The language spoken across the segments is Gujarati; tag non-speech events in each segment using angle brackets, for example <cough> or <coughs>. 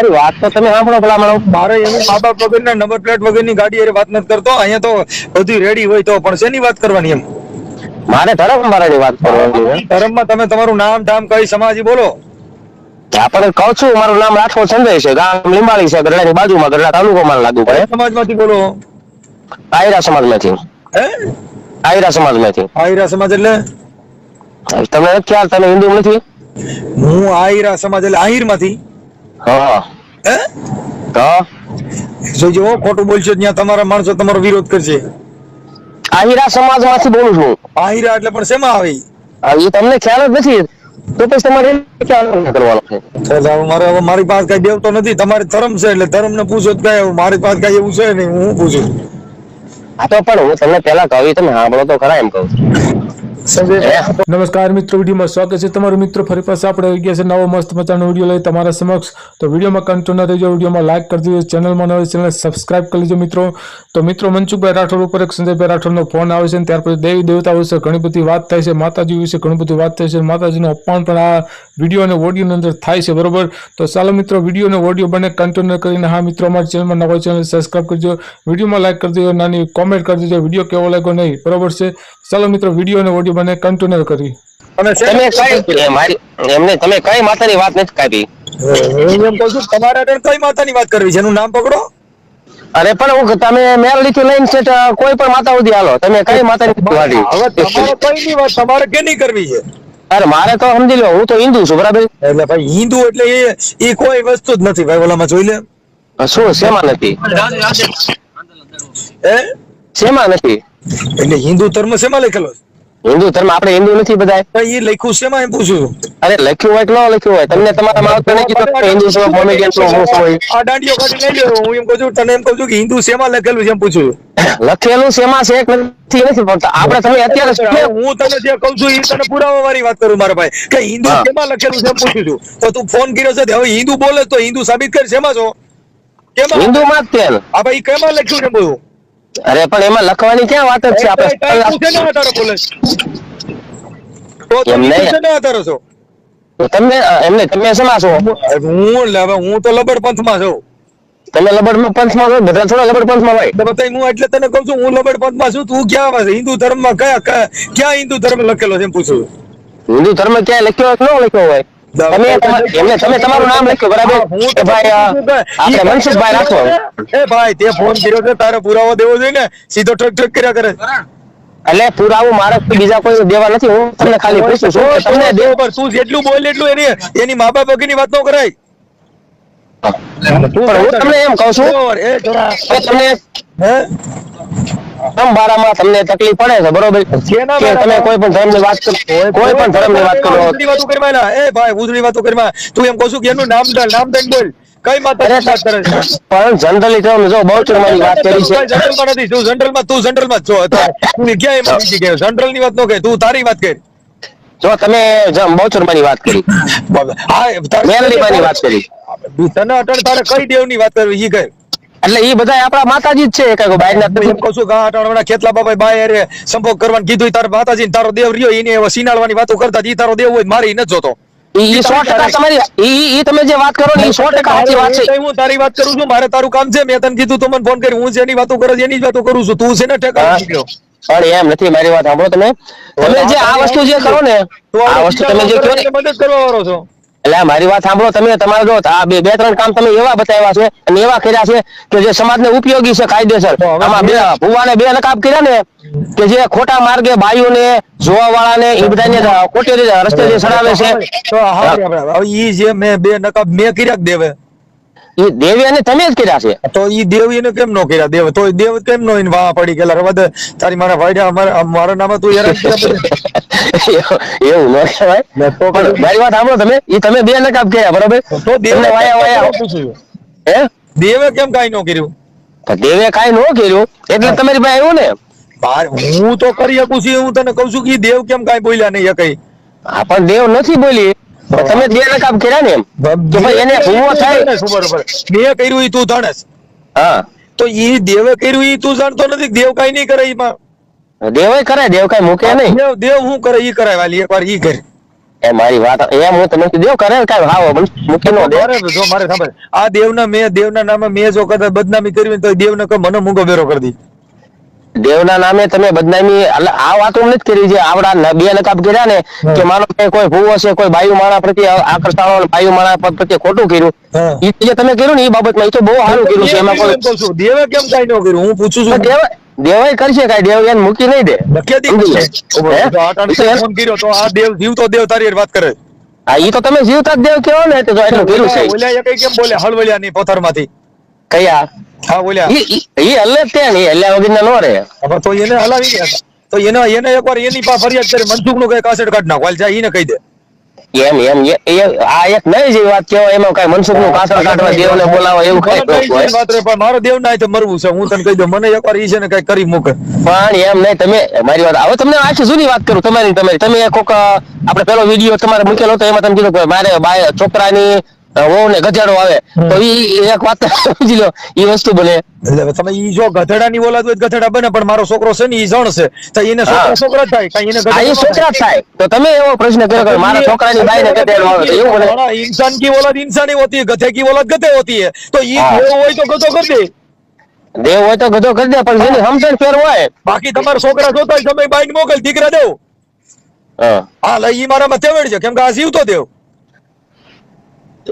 અરે વાત તો તમે સાંભળો પેલા મારો મારે એની મા બાપ વગરના નંબર પ્લેટ વગરની ગાડી અરે વાત નથી કરતો. અહીંયા તો બધું રેડી હોય તો પણ શેની વાત કરવાની એમ? મારે ધરમ મારાની વાત કરવાની ધર્મમાં તમે તમારું નામ ધામ કઈ સમાજી બોલો. આપણે કહું છું મારું નામ રાઠોડ સંજય છે. ગામ લીંબાળી છે ગરડાની બાજુમાં ગરડા તાલુકામાં લાગુ પડે. સમાજમાંથી બોલો? આયરા સમાજમાંથી. હે? આયરા સમાજમાંથી. આહિરા સમાજ એટલે? તમને ખ્યાલ તમે હિન્દુ નથી? હું આયરા સમાજ એટલે આહિરમાંથી હા. હે? જોજો ખોટું બોલશો ત્યાં તમારા માણસો તમારો વિરોધ કરશે. આહિરા સમાજમાંથી બોલું છું. આહિરા એટલે પણ શેમાં આવી? એ તમને ખ્યાલ જ નથી. તો પછી તમારે કરવાનો. છે તો મારે હવે મારી પાસે કઈ દેવતો નથી. તમારે ધર્મ છે એટલે ધર્મ ને પૂછો કઈ મારી પાસે કઈ એવું છે નહીં હું પૂછું? આ તો પણ હું તમને પેલા કહ્યું તમે સાંભળો તો ખરા એમ કહું સમજે નમસ્કાર મિત્રો, વિડીયોમાં સ્વાગત છે તમારો મિત્રો. ફરી પાસે આપણે આવી ગયા છે નવો મસ્ત મજાનો વીડિયો લઈ તમારા સમક્ષ. તો વિડીયોમાં કન્ટિન્યુ રહેજો વિડીયોમાં લાઈક કરી દેજો. ચેનલમાં નવી ચેનલ સબસ્ક્રાઇબ કરી લેજો મિત્રો. તો મિત્રો, મનસુખભાઈ રાઠોડ ઉપર એક સંજયભાઈ રાઠોડનો ફોન આવે છે અને ત્યાર પછી દેવી દેવતા વિશે ઘણી બધી વાત થાય છે, માતાજી વિશે ઘણી બધી વાત થાય છે માતાજીનું અપમાન પણ આ વીડિયો અને ઓડિયોની અંદર થાય છે, બરોબર? તો ચાલો મિત્રો, વીડિયો અને ઓડિયો બંને કન્ટિન્યુ કરીને હા મિત્રો, અમારી ચેનલમાં નવો ચેનલ સબસ્ક્રાઇબ કરજો વિડીયોમાં લાઈક કરી દેજો, નાની કોમેન્ટ કરી દેજો. વીડિયો કેવો લાગ્યો નહીં, બરોબર છે? ચાલો મિત્રો, વીડિયો અને ઓડિયો બંને કન્ટિન્યુ કરી. અને તમે કઈ મારી એમને તમે કઈ માતાની વાત નથી કાપી હું એમ કહું છું તમારે કઈ માતાની વાત કરવી છે? એનું નામ પકડો. અરે પણ હું તમે મેરડી થી લઈને છે કોઈ પણ માતા સુધી હાલો. તમે કઈ માતા ની હવે તમારે કઈ ની વાત તમારે કેની કરવી છે? અરે મારે તો સમજી લો હું તો હિન્દુ છું બરાબર? એટલે ભાઈ હિન્દુ એટલે એ એ કોઈ વસ્તુ જ નથી ભાઈ ઓલામાં જોઈ લે. શું શેમાં નથી? હે? શેમાં નથી? એટલે હિન્દુ ધર્મ શેમાં લખેલો છે? હિન્દુ ધર્મ આપણે હિન્દુ નથી બધા એ લખ્યું શેમાં એમ પૂછું. અરે લખ્યું હોય કે ન લખ્યું હોય તમને તમારા માવતરને કીધું કે હિન્દુ છો કોમેડિયન છો હું છું આ દાંડીઓ કાઢી લઈ લ્યો હું એમ કહું છું તને એમ કહું છું કે હિન્દુ શેમાં લખેલું છે એમ પૂછું. છું લખેલું શેમાં છે એક નથી નથી પણ આપણે તમે અત્યારે હું તને જે કહું છું એ તને પુરાવા વાળી વાત કરું મારા ભાઈ કે હિન્દુ. શેમાં લખેલું છે એમ પૂછું છું. તો તું ફોન કર્યો છે હવે હિન્દુ બોલે તો હિન્દુ સાબિત કર શેમાં છો? કેમાં? હિન્દુમાં જ તેલ. આ ભાઈ કેમાં લખ્યું છે બધું? અરે પણ એમાં લખવાની ક્યાં વાત જ છે? આપણે એમને તમે શેમાં છો? હું હું તો લબડ પંથમાં છું. તમે લબડ પંથમાં છો? બધા થોડા લબડ પંથમાં હોય. તો બતાય હું એટલે તને કહું છું હું લબડ પંથમાં છું તું ક્યાં હિન્દુ ધર્મમાં કયા કયા ક્યાં હિન્દુ ધર્મ લખેલો છે એમ પૂછું હિન્દુ ધર્મ ક્યાંય લખ્યો ન લખ્યો હોય? તમે એમને તમે તમારું નામ લખ્યું બરાબર? હું ભાઈ આપણે મનસુખભાઈ રાખો. એ ભાઈ તે ફોન કર્યો છે તારે પુરાવો દેવો જોઈએ ને? સીધો ઠક ઠક કર્યા કરે. એટલે પુરાવો મારે બીજા કોઈ દેવા નથી હું તમને ખાલી પૂછું છું તમને દેવ પર શું જેટલું બોલે એટલું એની એની મા બાપની વાત ન કરાય. હું તમને એમ કહું છું તમને હે તમને તકલીફ પડે છે બરોબર? કે તમે કોઈ પણ ધર્મની વાત કરો કોઈ પણ ધર્મની વાત કરો. ઉધડી વાતો કરવા ના એ ભાઈ ઉધડી વાતો કરવા તું એમ કહું છું કે એનું નામ દળ નામ દળ બોલ. કઈ માતા વાત કરે પણ જનરલી તમે જો બહુચરમાની વાત કરી છે. જનરલમાં નથી. તું જનરલમાં તું જનરલમાં જો. તું ક્યાં એમ બીજી ગયો? જનરલની વાત ન કહે તું તારી વાત કર. જો તમે બહુચરમાની વાત કરી. હા મેલડીમાંની વાત કરી. તને અટળ તારે કઈ દેવની વાત કરવી? ઈ કહે એટલે એ બધા આપણા માતાજી જ છે. કઈ બહારના ના એમ કહું છું આ ખેતલા બાપા બાય હારે સંભોગ કરવાનું કીધું તાર માતાજી ને તારો દેવ રહ્યો એને સીનાડવાની વાતો કરતા ઈ તારો દેવ હોય મારી ન જોતો. ઈ ઈ સો ટકા તમારી ઈ ઈ તમે જે વાત કરો ને ઈ સો ટકા સાચી વાત છે. હું તારી વાત કરું છું મારે તારું કામ છે મેં તને કીધું તું મને ફોન કરી હું જેની વાતો કરે એની જ વાતો કરું છું તું છે ને ઠેકાણે હા. પણ એમ નથી મારી વાત સાંભળો તમે. તમે જે આ વસ્તુ જે કરો ને આ વસ્તુ તમે જે કહો ને મદદ કરવા વાળો છો. એટલે મારી વાત સાંભળો તમે તમારે જો આ બે બે ત્રણ કામ તમે એવા બતાવ્યા છે અને એવા કર્યા છે કે જે સમાજને ઉપયોગી છે કાયદેસર. આમાં બે ભુવાને બે નકાબ કર્યા ને કે જે ખોટા માર્ગે બાયુને જોવા વાળાને એ બધાને ખોટી રીતે રસ્તે જે ચડાવે છે. તો ઈ જે મેં બે નકાબ મેં કર્યા દેવે? એ દેવી અને તમે જ કર્યા છે. તો ઈ દેવ એને કેમ નો કર્યા? દેવ તો દેવ કેમ નો વાહ પડી ગયેલા? તારી મારા ભાઈ મારા નામે તું પછી. <laughs> એવું ન કહેવાય. મારી વાત સાંભળો તમે. એ તમે બે નકાબ કહ્યા બરોબર? તો દેવને વાયા વાયા હે? દેવે કેમ કાઈ નો કર્યું? તો દેવે કાઈ ન કર્યું. એટલે તમારી પાસે આવ્યું ને? બાર હું તો કરી શકું છું હું તને કહું છું કે દેવ કેમ કાઈ બોલ્યા નહીં કઈ હા પણ દેવ નથી બોલી. તમે બે નકાબ કર્યા ને એમ. તો ભાઈ એને ભૂવો થાય. બરોબર મેં કર્યું એ તું જાણેસ હા. તો એ દેવે કર્યું એ તું જાણતો નથી દેવ કાઈ નહીં કરે ઈમાં. દેવે કરે દેવ કઈ મૂકે નહીં. દેવ દેવ હું કરે ઈ કરાય વાલી એકવાર ઈ કરે. એ મારી વાત એમ હું તમને દેવ કરે કઈ હાવ મૂકી નો દેવ. જો મારે સાંભળ આ દેવના મેં દેવના નામે મેં જો કદાચ બદનામી કરવી ને તો દેવને કહો મને મૂંગો વેરો કરી દી. દેવના નામે તમે બદનામી એટલે આ વાતો નથી કરી જે આવડા બે નકાબ કર્યા ને કે માનો કે કોઈ ભૂવો છે કોઈ બાયુ માણા પ્રત્યે આકર્ષાણો બાયુ માણા પ્રત્યે ખોટું કર્યું. એ જે તમે કર્યું ને એ બાબતમાં એ તો બહુ સારું કર્યું છે એમાં કોઈ દેવે કેમ કઈ ન કર્યું? હું પૂછું છું. દેવ દેવાય કરશે કઈ દેવ એને મૂકી નહીં દે. ફોન કર્યો તો આ દેવ જીવતો દેવ તારી વાત કરે. હા ઈ તો તમે જીવતા જ દેવ કેવો ને તો એટલું કર્યું છે. બોલ્યા કઈ કેમ બોલે? હળવળિયા ની પથ્થરમાંથી કયા? હા બોલ્યા. ઈ હલ્લે ઈ હલે તે ને હલ્યા વગર નો રે તો એને હલાવી ગયા તો એને એને એકવાર એની પા ફરિયાદ કરી મનસુખનું કઈ કાસેટ કાઢ નાખો. જાય એને કહી દે. એમ એમ એ- આ એક નહીં જેવી વાત કેવાય એમાં કઈ મનસુખનું કાસળ કાઢવા દેવ ને બોલાવો એવું કઈ વાત રે, પણ મારો દેવ ના મરવું છે. હું તને કહી દઉં મને એકવાર ઈ છે ને કઈ કરી મૂકે. પણ એમ નહીં તમે મારી વાત હવે તમને આખી જૂની વાત કરું તમારી તમારી. તમે કોક આપડે આપણે પેલો વીડિયો તમારે મૂકેલો હતો એમાં તમે કીધું કે મારે બાય છોકરાની તમે જો ગધેડાની ઓલાદ હોય બને પણ મારો છોકરો છોકરા ઇન્સાની હોતી હે કી ઓલાદ ગધે હોતી. તો ઈ હોય તો ગધો કરી દેવ હોય તો ગધો કરી ફેર હોય. બાકી તમારા છોકરા જોતા તમે બાઈ મોકલ દીકરા દેવ. હા. લઈ ઈ મારામાં તેવડ છે કેમ કે આ જીવતો દેવ.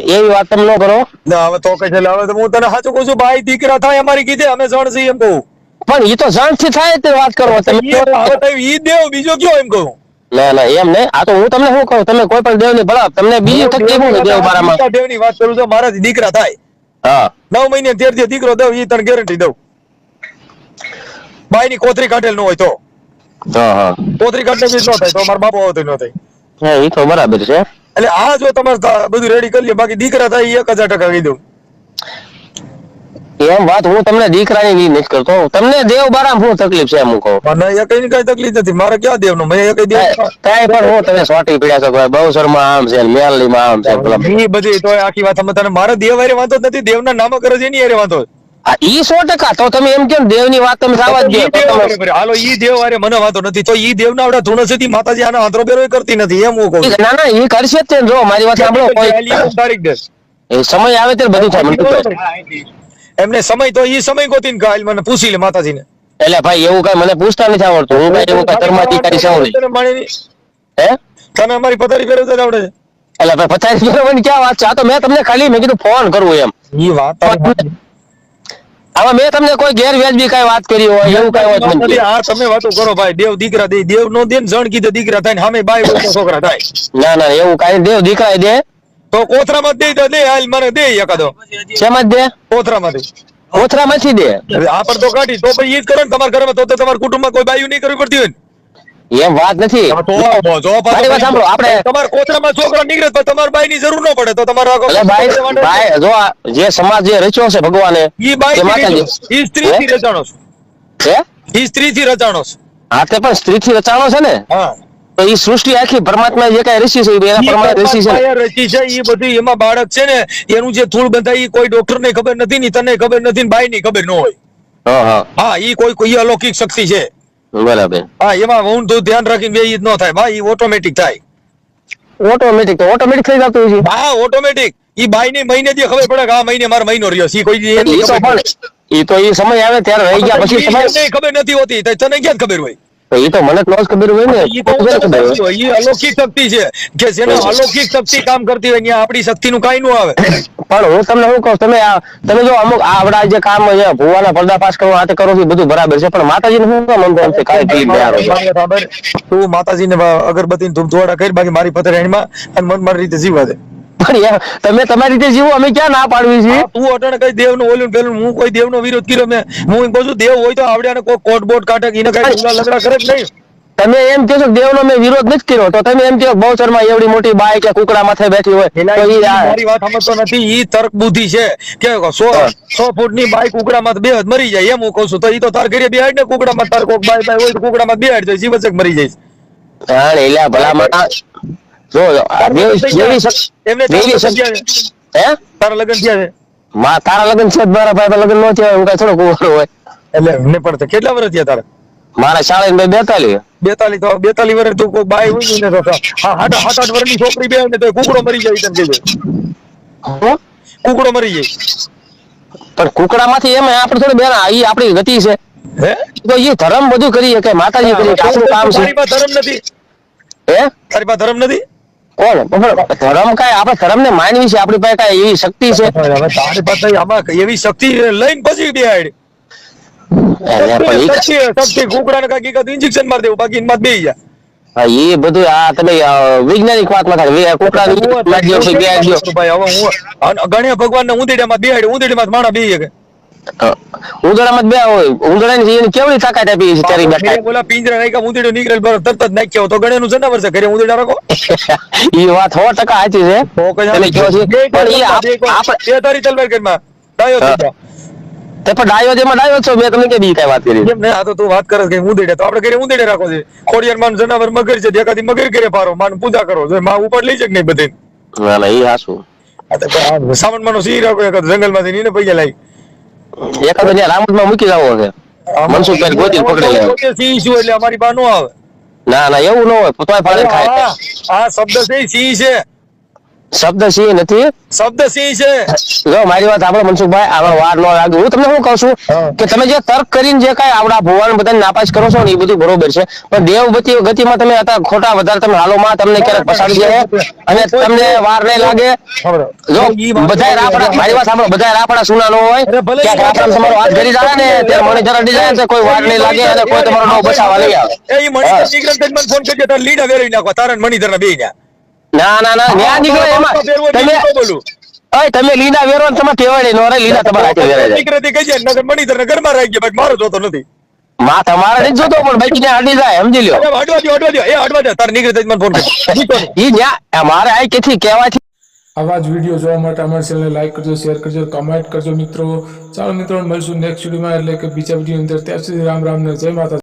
એવી વાત તમે ન કરો. ના હવે તો કઈ હવે તો હું તને સાચું કહું છું ભાઈ દીકરા થાય અમારી કીધે અમે જણ છીએ એમ કહું. પણ એ તો જાણથી થાય તે વાત કરો. તમે ઈ દેવ બીજો કયો એમ કહું? ના ના એમ નહીં આ તો હું તમને શું કહું? તમે કોઈ પણ દેવની ભલા તમને બીજી તકલીફ હું દેવ બારામાં? દેવની વાત કરું છું મારાથી દીકરા થાય. હા. નવ મહિને તેર દી દીકરો દઉં ઈ તને ગેરંટી દઉં. બાઈ ની કોથરી કાઢેલ ન હોય તો. હા હા. કોથરી કાઢેલ બી ન થાય તો મારા બાપો હોતો ન થાય. હા એ તો બરાબર છે. એટલે આ જો તમારે બધું રેડી કરી લે બાકી દીકરા થાય એક હજાર ટકા કહી દઉં. એમ વાત હું તમને દીકરાની ની નથી કરતો. તમને દેવ બારામ શું તકલીફ છે એમ હું કહું મને એ કઈ કઈ તકલીફ નથી. મારે ક્યાં દેવનું મેં એ કઈ દેવ કાંઈ પણ હું તમે સોટી પીડ્યા છો બહુ શર્મા આમ છે મેલનીમાં આમ છે પેલા બધી તો આખી વાત. તમે તને મારે દેવ હારે વાંધો નથી નથી. દેવના નામ કરે છે એની વાંધો છે. ઈ સો ટકા? તો તમે એમ કેમ વાત તમે જ દેવ તમે હારે કરે. હાલો ઈ દેવ અરે મને વાંધો નથી. તો ઈ દેવના આવડા ધૂણ છે માતાજી આના આંતરો બેરો કરતી નથી. એમ હું કહું ના ના ઈ કરશે જ જો મારી વાત સાંભળો કોઈ સમય આવે ત્યારે બધું થાય એમને સમય તો ઈ સમય ગોતીને કાલ મને પૂછી લે માતાજીને. એટલે ભાઈ એવું કઈ મને પૂછતા નથી આવડતું. હું કઈ એવું કઈ કર્માધિકારી કરી ની- હે? તને અમારી પથારી ફેરવતા આવડે છે. એટલે ભાઈ પચાસ ફેરવવાની ક્યાં વાત છે? આ તો મેં તમને ખાલી મેં કીધું ફોન કરવું એમ. ઈ વાત આમાં મેં તમને કોઈ ગેરવ્યાજબી કઈ વાત કરી હોય એવું કઈ વાત નથી, આ તમે વાતો કરો ભાઈ દેવ દીકરા દે દેવ નો દે ને જણ કીધે દીકરા થાય ને સામે બાય બોલતો છોકરા થાય. ના ના એવું કઈ દેવ દીકરા દે. તો કોથરા માં દે તો દે હાલ મને દે એકાદો. શેમાં જ દે? કોથરા માંથી દે? હવે આ પર તો કાઢી તો પછી ઈ જ કરો ને તમારા ઘરમાં તો તો તમારા કુટુંબમાં કોઈ બાયું નહીં કરવી પડતી હોય ને. એમ વાત નથી. જો પાછો મારી વાત સાંભળો, આપણે- તમારા કોથરામાં છોકરો નીકળે તો તમારે બાઈ ની જરૂર ન પડે તો તમારા એટલે ભાઈ ભાઈ જો જે સમાજ જે રચ્યો છે ભગવાને ઈ બાઈ ઈ સ્ત્રી થી રચાણો છે. ઈ સ્ત્રી થી રચાણો છે. હા તે પણ સ્ત્રી થી રચાણો છે ને? હા. તો એ સૃષ્ટિ આખી પરમાત્મા જે કઈ રચી છે એ એના પ્રમાણે રચી છે રચી છે ઈ બધી એમાં બાળક છે ને એનું જે થૂળ બંધાય ઈ કોઈ ડોક્ટર ને ખબર નથી ની તને ખબર નથી ને બાઈ ની ખબર ન હોય. હા હા. હા ઈ કોઈ કોઈ અલૌકિક શક્તિ છે. બરાબર. હા એમાં ઊંધું ધ્યાન રાખીને બે ઈદ ન થાય. ભાઈ ઈ ઓટોમેટિક થાય. ઓટોમેટિક તો ઓટોમેટિક થઈ જતું હોય છે. હા ઓટોમેટિક ઈ બાઈ ને મહિને જે ખબર પડે કે આ મહિને મારો મહિનો રહ્યો. છે કોઈ ઈ તો એ પણ ઈ તો ઈ સમય આવે ત્યારે રહી ગયા પછી સમય ખબર નથી હોતી. તો તને ક્યાં ખબર હોય? તો ઈ તો મને ખબર હોય ને અલૌકિક શક્તિ છે કે જેને અલૌકિક શક્તિ કામ કરતી હોય આપણી શક્તિનું કાંઈ નું આવે <coughs> પણ હું તમને શું કહું તમે તમે જો અમુક આ આપડા જે કામ છે ભુવાના પર્દાફાશ કરવા હાથે કરો છો બધું બરાબર છે પણ માતાજીને શું કામ એમ છે કાંઈ ટીમ બે હારો છે? બરાબર. તું માતાજીને અગરબત્તી ધૂપ ધોવાડા કરી બાકી મારી પથારીમાં અને મન મારી રીતે જીવવા દે પણ તમે તમારી રીતે જીવો અમે ક્યાં ના પાડવી છે તું અટણ કઈ ઓલું ને પેલું હું કોઈ દેવનો વિરોધ કર્યો મેં. હું એમ કહું છું દેવ હોય તો આવડે અને કોઈ કોટ બોટ કાઢે એને કઈ લગડા કરે જ નહીં. તમે એમ કહો છો કે દેવનો મેં વિરોધ નથી કર્યો તો તમે એમ કહો એવડી મોટી બાઈ કે કુકડા માથે બેઠી હોય મારી વાત સમજતો નથી ઈ તર્ક બુદ્ધિ છે. કે સો સો ફૂટની બાઈક કુકડામાં બે મરી જાય એમ હું કહું છું. તો ઈ તો તાર ઘરે બેહાડ ને કુકડામાં તાર કોક બાઈ બાઈ હોય તો કુકડામાં બેહાડ જાય જીવચક મરી જાય. એલા ભલા માણસ. જો આ તારા લગ્ન થયા છે? માં તારા લગ્ન છે મારા ભાઈ લગ્ન નો થયા હું કઈ થોડો કુંવારો હોય. એટલે એમને પણ કેટલા વર્ષ થયા તારા? મારા શાળા ને બેતાલી. બેતાલી તો બેતાલી વર્ષ તું કોઈ બાય હોય ને તો હા હાટ હાટ આઠ વર્ષની છોકરી બે ને તો કુકડો મરી જાય તને કહેજો. કુકડો મરી જાય. પણ કુકડા માંથી એમ આપણે થોડી બેન ઈ આપણી ગતિ છે. હે? તો એ ધર્મ બધું કરીએ કે માતાજી કરીએ આપણું કામ છે? ધર્મ નથી. હે? તારી પાસે ધર્મ નથી? કોણ ધર્મ કઈ આપણે ધર્મ ને માનવી છે આપણી પાસે કઈ એવી શક્તિ છે? તારી પાસે આમાં એવી શક્તિ લઈને પછી બેહાડ. injection મારી દેવું બાકી એમાં બે જા. એ બધું આ તમે વૈજ્ઞાનિક વાતમાં થાય વે- કુકડાની લાગી આવશે, બે આવજો. ભાઈ હવે હું અને ગણ્યા ભગવાનને ઊંધેડામાં બેહાડી ઊંધેડીમાં માણા અ, ઉંદરામાં બે હોય. ઉંદરાની એની કેવડી તાકાત આપી છે ત્યારે બેઠા બોલા પિંજરા નાખ્યા ઊંધેડો નીકળેલ બરો તરત જ નાખ્યો તો નું જનાવર છે ઘરે ઊંધેડા રાખો. <laughs> ઈ વાત 100% સાચી છે. તમે કહો છો પણ ઈ આપણે બે તારી તલવાર કરીમાં ડાયો થઈ તે પણ ડાયો જેમાં ડાયો છો. મેં તમને કે બી કઈ વાત કરી. કેમ ને? આ તો તું વાત કરે છે કે ઊંધેડે તો આપણે ઘરે ઊંધેડે રાખો છે. ખોડિયાર માન જનાવર મગર છે દેખાતી મગર ઘરે પારો માન પૂજા કરો. જો માં ઉપર લઈ જક નહીં બધે? ના ના ઈ હાસું આ તો સામાન માનો સી રાખો એક જંગલમાંથી નીને પૈયા લાવી એકાદ ત્યાં રામોદમાં મૂકી જવો છે મનસુખભાઈ ગોતી પકડી લે. પોતે સિંહ શું એટલે અમારી બા નો આવે? ના ના એવું ન હોય તોય ફાળે ખાય. આ શબ્દ છે સિંહ છે. શબ્દ સિંહ નથી? શબ્દ સિંહ છે. જો મારી વાત આપણે મનસુખભાઈ આગળ વાર ન લાગે હું તમને શું કહું છું કે તમે જે તર્ક કરીને જે કઈ આપડા ભુવાન બધાને નાપાસ કરો છો ને એ બધું બરોબર છે. પણ દેવ ગતિ ગતિમાં તમે હતા ખોટા વધારે તમે હાલોમાં તમને ક્યારેક પસાડી જાય અને તમને વાર નહીં લાગે. જો બધા રાપડા મારી વાત સાંભળો બધા રાપડા સુના નો હોય. ક્યાંક રાપડા તમારો હાથ ઘરી જાય ને ત્યારે મને જરા ડિઝાઇન છે કોઈ વાર નહીં લાગે અને કોઈ તમારો નો બચાવવા નહીં આવે. એ મણિધર ફોન કરજો તારે લીડા વેરી નાખો મણિધર ને બે બેયના. ના ના ના ન્યા નીકળે એમાં. તમે તમે લીલા વેરો તમે ટેવાડે નો રે લીના તમારા હાથે વેરાય જાય. નીકળે તે કહેજે, નકર ઘરમાં રાખી ગયા, બાકી મારો જોતો નથી. માં તમારે નથી જોતો પણ બાકી ને અડી જાય સમજી લ્યો. અરે હટવા દ્યો, હટવા દ્યો. એ હટવા દ્યો. તાર નીકળે તે મને ફોન કર <laughs> ઈ ન્યા મારે આ કેથી કહેવાથી આવા જ વીડિયો જોવા માટે અમારી ચેનલને લાઈક કરજો શેર કરજો કમેન્ટ કરજો મિત્રો. ચાલો મિત્રો મળશું નેક્સ્ટ વિડીયોમાં એટલે કે બીજા વીડિયો અંદર. ત્યાં સુધી રામ રામ ને જય માતા